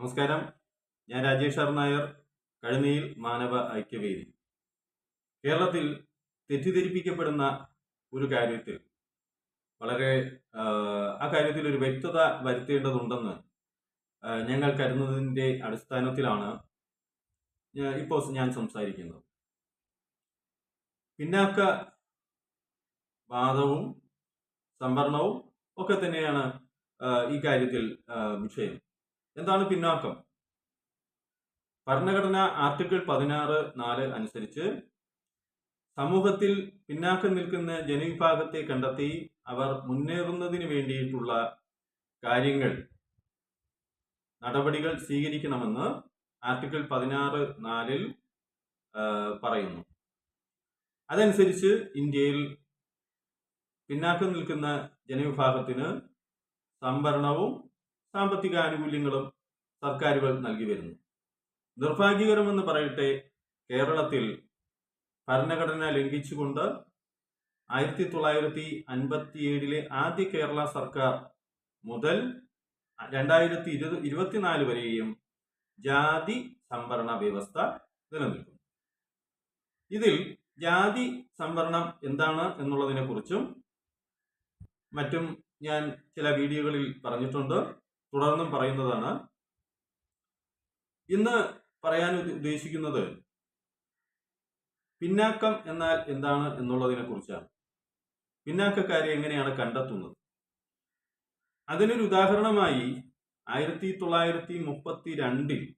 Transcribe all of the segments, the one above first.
നമസ്കാരം. ഞാൻ രാജേഷ് ആർ നായർ. കഴുനയിൽ മാനവ ഐക്യവേദി. കേരളത്തിൽ തെറ്റിദ്ധരിപ്പിക്കപ്പെടുന്ന ഒരു കാര്യത്തിൽ വളരെ ആ, കാര്യത്തിൽ ഒരു വ്യക്തത വരുത്തേണ്ടതുണ്ടെന്ന് ഞങ്ങൾ കരുതുന്നതിന്റെ അടിസ്ഥാനത്തിലാണ് ഇപ്പോൾ ഞാൻ സംസാരിക്കുന്നത്. പിന്നാക്ക വാദവും സംവരണവും ഒക്കെ തന്നെയാണ് ഈ കാര്യത്തിൽ വിഷയം. എന്താണ് പിന്നാക്കം? ഭരണഘടന ആർട്ടിക്കിൾ പതിനാറ് നാല് അനുസരിച്ച് സമൂഹത്തിൽ പിന്നാക്കം നിൽക്കുന്ന ജനവിഭാഗത്തെ കണ്ടെത്തി അവർ മുന്നേറുന്നതിന് വേണ്ടിയിട്ടുള്ള കാര്യങ്ങൾ നടപടികൾ സ്വീകരിക്കണമെന്ന് ആർട്ടിക്കിൾ പതിനാറ് നാലിൽ പറയുന്നു. അതനുസരിച്ച് ഇന്ത്യയിൽ പിന്നാക്കം നിൽക്കുന്ന ജനവിഭാഗത്തിന് സംവരണവും സാമ്പത്തിക ആനുകൂല്യങ്ങളും സർക്കാരുകൾ നൽകി വരുന്നു. നിർഭാഗ്യകരമെന്ന് പറയട്ടെ കേരളത്തിൽ ഭരണഘടന ലംഘിച്ചുകൊണ്ട് ആയിരത്തി തൊള്ളായിരത്തി അൻപത്തിയേഴിലെ ആദ്യ കേരള സർക്കാർ മുതൽ രണ്ടായിരത്തി ഇരുപത് ഇരുപത്തിനാല് വരെയും ജാതി സംവരണ വ്യവസ്ഥ നിലനിൽക്കുന്നു. ഇതിൽ ജാതി സംവരണം എന്താണ് എന്നുള്ളതിനെ കുറിച്ചും മറ്റും ഞാൻ ചില വീഡിയോകളിൽ പറഞ്ഞിട്ടുണ്ട്. തുടർന്നും പറയുന്നതാണ്. ഇന്ന് പറയാൻ ഉദ്ദ- ഉദ്ദേശിക്കുന്നത് പിന്നാക്കം എന്നാൽ എന്താണ് എന്നുള്ളതിനെ കുറിച്ചാണ് പിന്നാക്കക്കാരെ എങ്ങനെയാണ് കണ്ടെത്തുന്നത്? അതിനൊരു ഉദാഹരണമായി ആയിരത്തി തൊള്ളായിരത്തി മുപ്പത്തി രണ്ടിൽ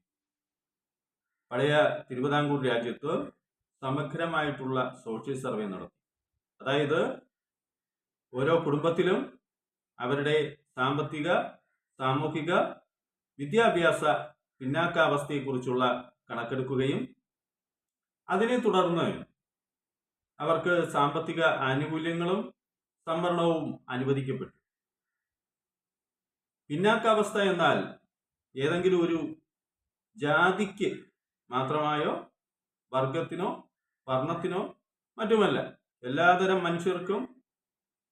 പഴയ തിരുവിതാംകൂർ രാജ്യത്ത് സമഗ്രമായിട്ടുള്ള സോഷ്യൽ സർവേ നടത്തി. അതായത് ഓരോ കുടുംബത്തിലും അവരുടെ സാമ്പത്തിക സാമൂഹിക വിദ്യാഭ്യാസ പിന്നാക്കാവസ്ഥയെക്കുറിച്ചുള്ള കണക്കെടുക്കുകയും അതിനെ തുടർന്ന് അവർക്ക് സാമ്പത്തിക ആനുകൂല്യങ്ങളും സംവരണവും അനുവദിക്കപ്പെട്ടു. പിന്നാക്കാവസ്ഥ എന്നാൽ ഏതെങ്കിലും ഒരു ജാതിക്ക് മാത്രമായോ വർഗത്തിനോ വർണത്തിനോ മറ്റുമല്ല. എല്ലാതരം മനുഷ്യർക്കും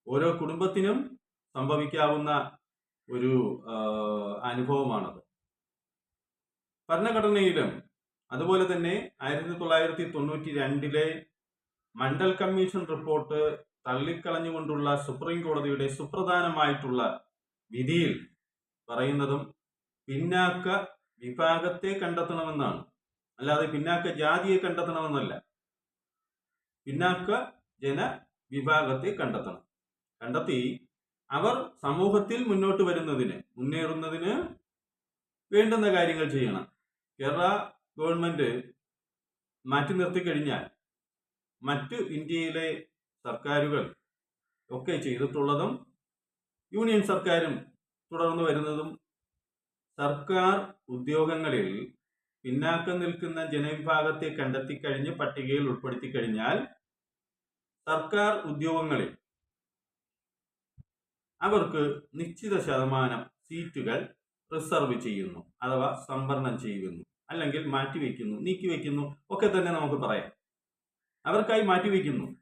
ഓരോ കുടുംബത്തിനും സംഭവിക്കാവുന്ന ഒരു അനുഭവമാണത്. ഭരണഘടനയിലും അതുപോലെ തന്നെ ആയിരത്തി തൊള്ളായിരത്തി തൊണ്ണൂറ്റി രണ്ടിലെ മണ്ഡൽ കമ്മീഷൻ റിപ്പോർട്ട് തള്ളിക്കളഞ്ഞുകൊണ്ടുള്ള സുപ്രീം കോടതിയുടെ സുപ്രധാനമായിട്ടുള്ള വിധിയിൽ പറയുന്നതും പിന്നാക്ക വിഭാഗത്തെ കണ്ടെത്തണമെന്നാണ്. അല്ലാതെ പിന്നാക്ക ജാതിയെ കണ്ടെത്തണമെന്നല്ല. പിന്നാക്ക ജന വിഭാഗത്തെ കണ്ടെത്തണം. കണ്ടെത്തി അവർ സമൂഹത്തിൽ മുന്നോട്ട് വരുന്നതിന് മുന്നേറുന്നതിന് വേണ്ടുന്ന കാര്യങ്ങൾ ചെയ്യണം. കേരള ഗവൺമെന്റ് മാറ്റി നിർത്തിക്കഴിഞ്ഞാൽ മറ്റ് ഇന്ത്യയിലെ സർക്കാരുകൾ ഒക്കെ ചെയ്തിട്ടുള്ളതും യൂണിയൻ സർക്കാരും തുടർന്നു വരുന്നതും സർക്കാർ ഉദ്യോഗങ്ങളിൽ പിന്നാക്കം നിൽക്കുന്ന ജനവിഭാഗത്തെ കണ്ടെത്തിക്കഴിഞ്ഞ് പട്ടികയിൽ ഉൾപ്പെടുത്തി കഴിഞ്ഞാൽ സർക്കാർ ഉദ്യോഗങ്ങളിൽ അവർക്ക് നിശ്ചിത ശതമാനം സീറ്റുകൾ റിസർവ് ചെയ്യുന്നു അഥവാ സംവരണം ചെയ്യുന്നു. അല്ലെങ്കിൽ മാറ്റിവെക്കുന്നു നീക്കിവെക്കുന്നു ഒക്കെ തന്നെ നമുക്ക് പറയാം. അവർക്കായി മാറ്റിവെക്കുന്നു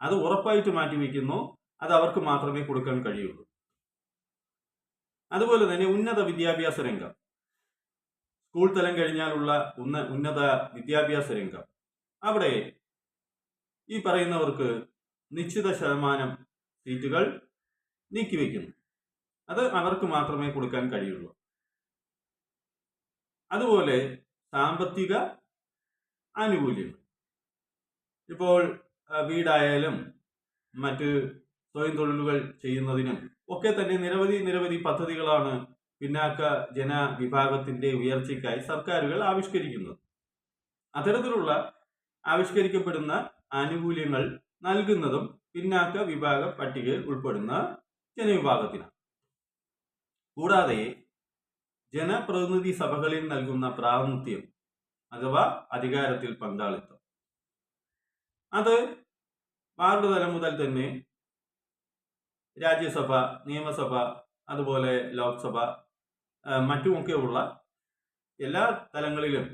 അത് ഉറപ്പായിട്ട് മാറ്റിവെക്കുന്നു അത് അവർക്ക് മാത്രമേ കൊടുക്കാൻ കഴിയുള്ളൂ. അതുപോലെ തന്നെ ഉന്നത വിദ്യാഭ്യാസ രംഗം. സ്കൂൾ തലം കഴിഞ്ഞാലുള്ള ഉന്ന ഉന്നത വിദ്യാഭ്യാസ രംഗം. അവിടെ ഈ പറയുന്നവർക്ക് നിശ്ചിത ശതമാനം സീറ്റുകൾ നീക്കിവെക്കുന്നു. അത് അവർക്ക് മാത്രമേ കൊടുക്കാൻ കഴിയുള്ളൂ. അതുപോലെ സാമ്പത്തിക ആനുകൂല്യങ്ങൾ ഇപ്പോൾ വീടായാലും മറ്റ് സ്വയം തൊഴിലുകൾ ചെയ്യുന്നതിനും ഒക്കെ തന്നെ നിരവധി നിരവധി പദ്ധതികളാണ് പിന്നാക്ക ജന ജനവിഭാഗത്തിന്റെ ഉയർച്ചയ്ക്കായി സർക്കാരുകൾ ആവിഷ്കരിക്കുന്നത്. അത്തരത്തിലുള്ള ആവിഷ്കരിക്കപ്പെടുന്ന ആനുകൂല്യങ്ങൾ നൽകുന്നതും പിന്നാക്ക വിഭാഗ പട്ടികയിൽ ഉൾപ്പെടുന്ന ജനവിഭാഗത്തിനാണ്. കൂടാതെ ജനപ്രതിനിധി സഭകളിൽ നൽകുന്ന പ്രാതിനിധ്യം അഥവാ അധികാരത്തിൽ പങ്കാളിത്തം. അത് വാർഡ് തലം മുതൽ തന്നെ രാജ്യസഭ നിയമസഭ അതുപോലെ ലോക്സഭ മറ്റുമൊക്കെയുള്ള എല്ലാ തലങ്ങളിലും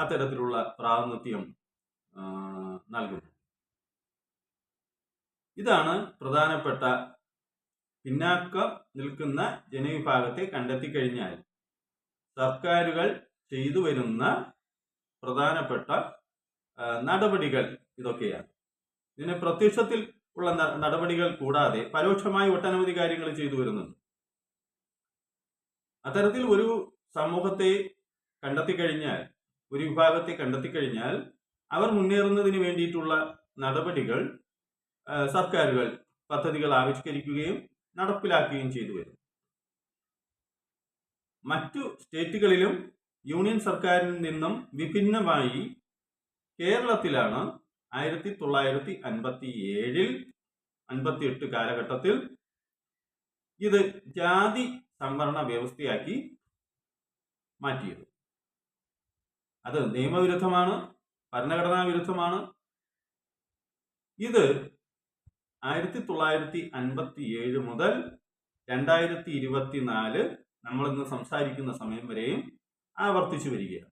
അത്തരത്തിലുള്ള പ്രാതിനിധ്യം നൽകുന്നു. ഇതാണ് പ്രധാനപ്പെട്ട പിന്നാക്കം നിൽക്കുന്ന ജനവിഭാഗത്തെ കണ്ടെത്തിക്കഴിഞ്ഞാൽ സർക്കാരുകൾ ചെയ്തു വരുന്ന പ്രധാനപ്പെട്ട നടപടികൾ ഇതൊക്കെയാണ്. ഇതിന് പ്രത്യക്ഷത്തിൽ ഉള്ള നടപടികൾ കൂടാതെ പരോക്ഷമായി ഒട്ടനവധി കാര്യങ്ങൾ ചെയ്തു വരുന്നുണ്ട്. അത്തരത്തിൽ ഒരു സമൂഹത്തെ കണ്ടെത്തി കഴിഞ്ഞാൽ ഒരു വിഭാഗത്തെ കണ്ടെത്തി കഴിഞ്ഞാൽ അവർ മുന്നേറുന്നതിന് വേണ്ടിയിട്ടുള്ള നടപടികൾ സർക്കാരുകൾ പദ്ധതികൾ ആവിഷ്കരിക്കുകയും നടപ്പിലാക്കുകയും ചെയ്തു വരും മറ്റു സ്റ്റേറ്റുകളിലും യൂണിയൻ സർക്കാരിൽ നിന്നും വിഭിന്നമായി കേരളത്തിലാണ് ആയിരത്തി തൊള്ളായിരത്തി അൻപത്തി ഏഴിൽ അൻപത്തി എട്ട് കാലഘട്ടത്തിൽ ഇത് ജാതി സംവരണ വ്യവസ്ഥയാക്കി മാറ്റിയത്. അത് നിയമവിരുദ്ധമാണ് ഭരണഘടനാ വിരുദ്ധമാണ്. ഇത് ആയിരത്തി തൊള്ളായിരത്തി അൻപത്തി ഏഴ് മുതൽ രണ്ടായിരത്തി ഇരുപത്തിനാല് നമ്മളിന്ന് സംസാരിക്കുന്ന സമയം വരെയും ആവർത്തിച്ചു വരികയാണ്.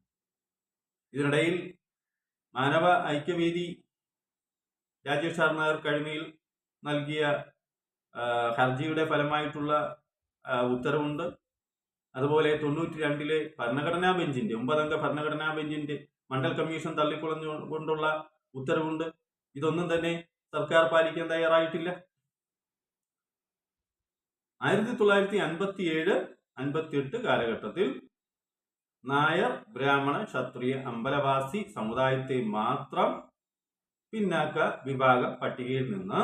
ഇതിനിടയിൽ മാനവ ഐക്യവേദി രാജേഷ് ആർ കഴിമയിൽ നൽകിയ ഹർജിയുടെ ഫലമായിട്ടുള്ള ഉത്തരവുണ്ട്. അതുപോലെ തൊണ്ണൂറ്റി രണ്ടിലെ ഭരണഘടനാ ബെഞ്ചിന്റെ ഒമ്പതംഗ ഭരണഘടനാ ബെഞ്ചിന്റെ മണ്ഡൽ കമ്മീഷൻ തള്ളിക്കുളഞ്ഞു കൊണ്ടുള്ള ഉത്തരവുണ്ട്. ഇതൊന്നും തന്നെ സർക്കാർ പാലിക്കാൻ തയ്യാറായിട്ടില്ല. ആയിരത്തി തൊള്ളായിരത്തി അൻപത്തി ഏഴ് അൻപത്തി എട്ട് കാലഘട്ടത്തിൽ നായർ ബ്രാഹ്മണ ക്ഷത്രിയ അമ്പലവാസി സമുദായത്തെ മാത്രം പിന്നാക്ക വിഭാഗ പട്ടികയിൽ നിന്ന്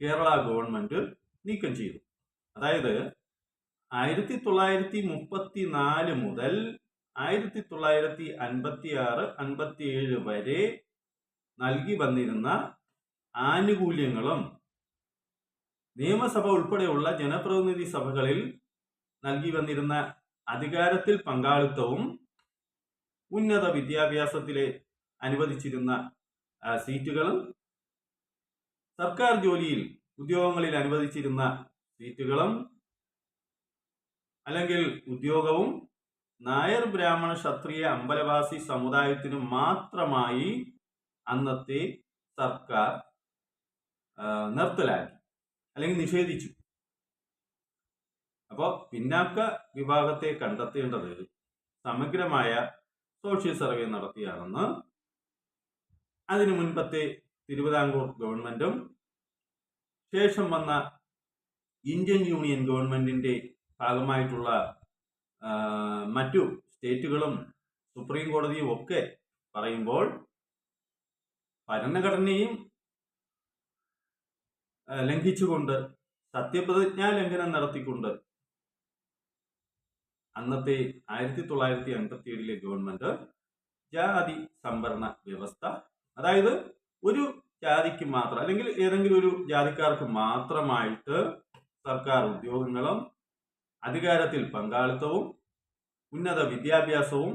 കേരള ഗവൺമെന്റ് നീക്കം ചെയ്തു. അതായത് ആയിരത്തി തൊള്ളായിരത്തി മുപ്പത്തി നാല് മുതൽ ആയിരത്തി തൊള്ളായിരത്തി അൻപത്തി ആറ് അൻപത്തി ഏഴ് വരെ നൽകി വന്നിരുന്ന ആനുകൂല്യങ്ങളും നിയമസഭ ഉൾപ്പെടെയുള്ള ജനപ്രതിനിധി സഭകളിൽ നൽകി വന്നിരുന്ന അധികാരത്തിൽ പങ്കാളിത്തവും ഉന്നത വിദ്യാഭ്യാസത്തിലെ അനുവദിച്ചിരുന്ന സീറ്റുകളും സർക്കാർ ജോലിയിൽ ഉദ്യോഗങ്ങളിൽ അനുവദിച്ചിരുന്ന സീറ്റുകളും അല്ലെങ്കിൽ ഉദ്യോഗവും നായർ ബ്രാഹ്മണ ക്ഷത്രിയ അമ്പലവാസി സമുദായത്തിനു മാത്രമായി അന്നത്തെ സർക്കാർ നിർത്തലാക്കി. അല്ലെങ്കിൽ നിഷേധിച്ചു. അപ്പോൾ പിന്നാക്ക വിഭാഗത്തെ കണ്ടെത്തേണ്ടത് സമഗ്രമായ സോഷ്യൽ സർവേ നടത്തിയാണെന്ന് അതിനു മുൻപത്തെ തിരുവിതാംകൂർ ഗവൺമെന്റും ശേഷം വന്ന ഇന്ത്യൻ യൂണിയൻ ഗവൺമെന്റിന്റെ ഭാഗമായിട്ടുള്ള മറ്റു സ്റ്റേറ്റുകളും സുപ്രീം കോടതിയും ഒക്കെ പറയുമ്പോൾ ഭരണഘടനയും ലംഘിച്ചുകൊണ്ട് സത്യപ്രതിജ്ഞാ ലംഘനം നടത്തിക്കൊണ്ട് അന്നത്തെ ആയിരത്തി തൊള്ളായിരത്തി അൻപത്തി ഏഴിലെ ഗവൺമെന്റ് ജാതി സംവരണ വ്യവസ്ഥ അതായത് ഒരു ജാതിക്ക് മാത്രം അല്ലെങ്കിൽ ഏതെങ്കിലും ഒരു ജാതിക്കാർക്ക് മാത്രമായിട്ട് സർക്കാർ ഉദ്യോഗങ്ങളും അധികാരത്തിൽ പങ്കാളിത്തവും ഉന്നത വിദ്യാഭ്യാസവും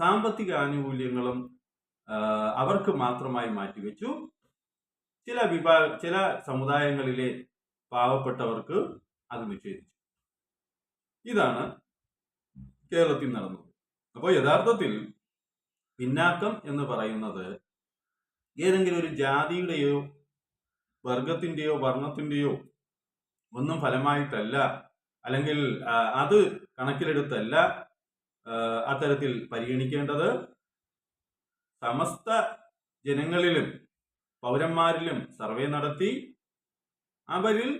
സാമ്പത്തിക ആനുകൂല്യങ്ങളും അവർക്ക് മാത്രമായി മാറ്റിവെച്ചു. ചില വിഭാഗ ചില സമുദായങ്ങളിലെ പാവപ്പെട്ടവർക്ക് അത് നിഷേധിച്ചു. ഇതാണ് കേരളത്തിൽ നടന്നത്. അപ്പോൾ യഥാർത്ഥത്തിൽ പിന്നാക്കം എന്ന് പറയുന്നത് ഏതെങ്കിലും ഒരു ജാതിയുടെയോ വർഗത്തിന്റെയോ വർണത്തിന്റെയോ ഒന്നും ഫലമായിട്ടല്ല അല്ലെങ്കിൽ അത് കണക്കിലെടുത്തല്ല അത്തരത്തിൽ പരിഗണിക്കേണ്ടത് സമസ്ത ജനങ്ങളിലും പൗരന്മാരിലും സർവേ നടത്തി. അവരിൽ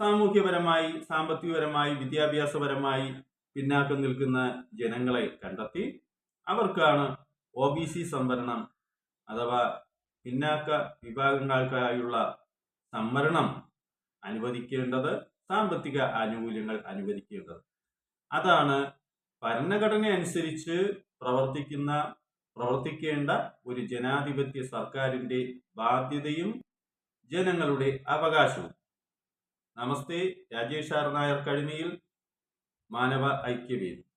സാമൂഹ്യപരമായി സാമ്പത്തികപരമായി വിദ്യാഭ്യാസപരമായി പിന്നാക്കം നിൽക്കുന്ന ജനങ്ങളെ കണ്ടെത്തി. അവർക്കാണ് ഒ ബി സി സംവരണം അഥവാ പിന്നാക്ക വിഭാഗങ്ങൾക്കായുള്ള സംവരണം അനുവദിക്കേണ്ടത് സാമ്പത്തിക ആനുകൂല്യങ്ങൾ അനുവദിക്കേണ്ടത്. അതാണ് ഭരണഘടന അനുസരിച്ച് പ്രവർത്തിക്കുന്ന പ്രവർത്തിക്കേണ്ട ഒരു ജനാധിപത്യ സർക്കാരിന്റെ ബാധ്യതയും ജനങ്ങളുടെ അവകാശവും. നമസ്തേ. രാജേഷ് ആർ നായർ കഴിഞ്ഞിയിൽ മാനവ ഐക്യവേദി.